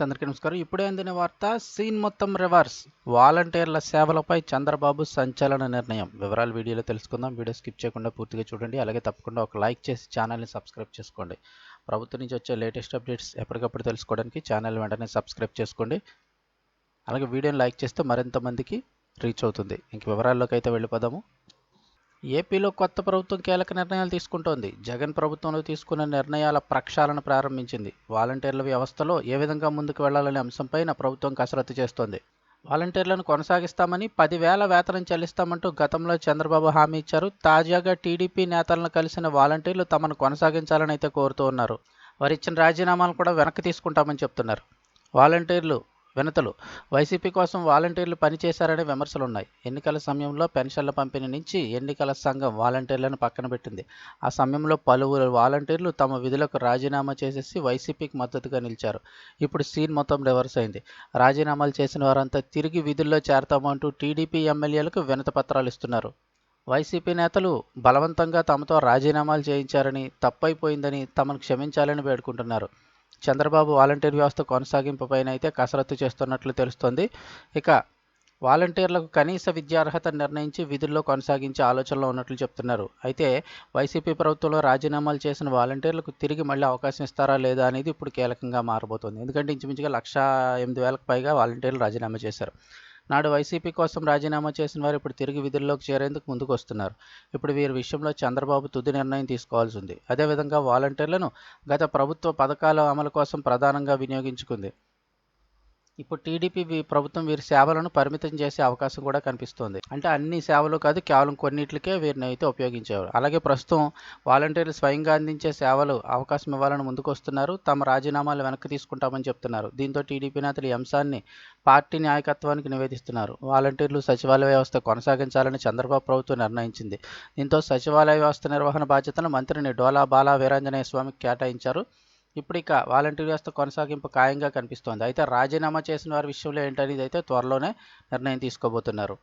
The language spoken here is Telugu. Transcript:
అందరికీ నమస్కారం. ఇప్పుడే అందిన వార్త సీన్ మొత్తం రివర్స్. వాలంటీర్ల సేవలపై చంద్రబాబు సంచలన నిర్ణయం. వివరాలు వీడియోలో తెలుసుకుందాం. వీడియో స్కిప్ చేయకుండా పూర్తిగా చూడండి. అలాగే తప్పకుండా ఒక లైక్ చేసి ఛానల్ని సబ్స్క్రైబ్ చేసుకోండి. ప్రభుత్వం నుంచి వచ్చే లేటెస్ట్ అప్డేట్స్ ఎప్పటికప్పుడు తెలుసుకోవడానికి ఛానల్ వెంటనే సబ్స్క్రైబ్ చేసుకోండి. అలాగే వీడియోని లైక్ చేస్తే మరింత మందికి రీచ్ అవుతుంది. ఇంక వివరాల్లోకి అయితే వెళ్ళిపోదాము. ఏపీలో కొత్త ప్రభుత్వం కీలక నిర్ణయాలు తీసుకుంటోంది. జగన్ ప్రభుత్వంలో తీసుకున్న నిర్ణయాల ప్రక్షాళన ప్రారంభించింది. వాలంటీర్ల వ్యవస్థలో ఏ విధంగా ముందుకు వెళ్ళాలనే అంశంపైన ప్రభుత్వం కసరత్తు చేస్తోంది. వాలంటీర్లను కొనసాగిస్తామని పదివేల వేతనం చెల్లిస్తామంటూ గతంలో చంద్రబాబు హామీ ఇచ్చారు. తాజాగా టీడీపీ నేతలను కలిసిన వాలంటీర్లు తమను కొనసాగించాలని అయితే కోరుతూ ఉన్నారు. వారు ఇచ్చిన రాజీనామాలు కూడా వెనక్కి తీసుకుంటామని చెప్తున్నారు. వాలంటీర్లు వినతలు. వైసీపీ కోసం వాలంటీర్లు పనిచేశారనే విమర్శలు ఉన్నాయి ఎన్నికల సమయంలో పెన్షన్ల పంపిణీ నుంచి ఎన్నికల సంఘం వాలంటీర్లను పక్కన పెట్టింది. ఆ సమయంలో పలువురు వాలంటీర్లు తమ విధులకు రాజీనామా చేసేసి వైసీపీకి మద్దతుగా నిలిచారు. ఇప్పుడు సీన్ మొత్తం రివర్స్ అయింది. రాజీనామాలు చేసిన వారంతా తిరిగి విధుల్లో చేరతామంటూ టీడీపీ ఎమ్మెల్యేలకు వినతి పత్రాలు ఇస్తున్నారు. వైసీపీ నేతలు బలవంతంగా తమతో రాజీనామాలు చేయించారని తప్పైపోయిందని తమను క్షమించాలని వేడుకుంటున్నారు. చంద్రబాబు వాలంటీర్ వ్యవస్థ కొనసాగింపుపైన అయితే కసరత్తు చేస్తున్నట్లు తెలుస్తోంది. ఇక వాలంటీర్లకు కనీస విద్యార్హత నిర్ణయించి విధుల్లో కొనసాగించే ఆలోచనలో ఉన్నట్లు చెప్తున్నారు. అయితే వైసీపీ ప్రభుత్వంలో రాజీనామాలు చేసిన వాలంటీర్లకు తిరిగి మళ్ళీ అవకాశం ఇస్తారా లేదా అనేది ఇప్పుడు కీలకంగా మారబోతోంది. ఎందుకంటే ఇంచుమించుగా లక్ష ఎనిమిది వేలకు పైగా వాలంటీర్లు రాజీనామా చేశారు. నాడు వైసీపీ కోసం రాజీనామా చేసిన వారు ఇప్పుడు తిరిగి విధుల్లోకి చేరేందుకు ముందుకు వస్తున్నారు ఇప్పుడు వీరి విషయంలో చంద్రబాబు తుది నిర్ణయం తీసుకోవాల్సి ఉంది. అదేవిధంగా వాలంటీర్లను గత ప్రభుత్వ పథకాల అమలు కోసం ప్రధానంగా వినియోగించుకుంది. ఇప్పుడు టీడీపీ వీ- ప్రభుత్వం వీరి సేవలను పరిమితం చేసే అవకాశం కూడా కనిపిస్తోంది. అంటే అన్ని సేవలు కాదు కేవలం కొన్నిటికే వీరిని అయితే ఉపయోగించేవారు. అలాగే ప్రస్తుతం వాలంటీర్లు స్వయంగా అందించే సేవలు అవకాశం ఇవ్వాలని ముందుకు వస్తున్నారు తమ రాజీనామాలు వెనక్కి తీసుకుంటామని చెప్తున్నారు. దీంతో టీడీపీ నేతలు ఈ అంశాన్ని పార్టీ నాయకత్వానికి నివేదిస్తున్నారు. వాలంటీర్లు సచివాలయ వ్యవస్థ కొనసాగించాలని చంద్రబాబు ప్రభుత్వం నిర్ణయించింది. దీంతో సచివాలయ వ్యవస్థ నిర్వహణ బాధ్యతను మంత్రిని డోలా బాలా వీరాంజనేయ స్వామికి కేటాయించారు. ఇప్పుడు ఇక వాలంటీర్ వ్యవస్థ కొనసాగింపు ఖాయంగా కనిపిస్తోంది. అయితే రాజీనామా చేసిన వారి విషయంలో ఏంటనేది అయితే త్వరలోనే నిర్ణయం తీసుకోబోతున్నారు.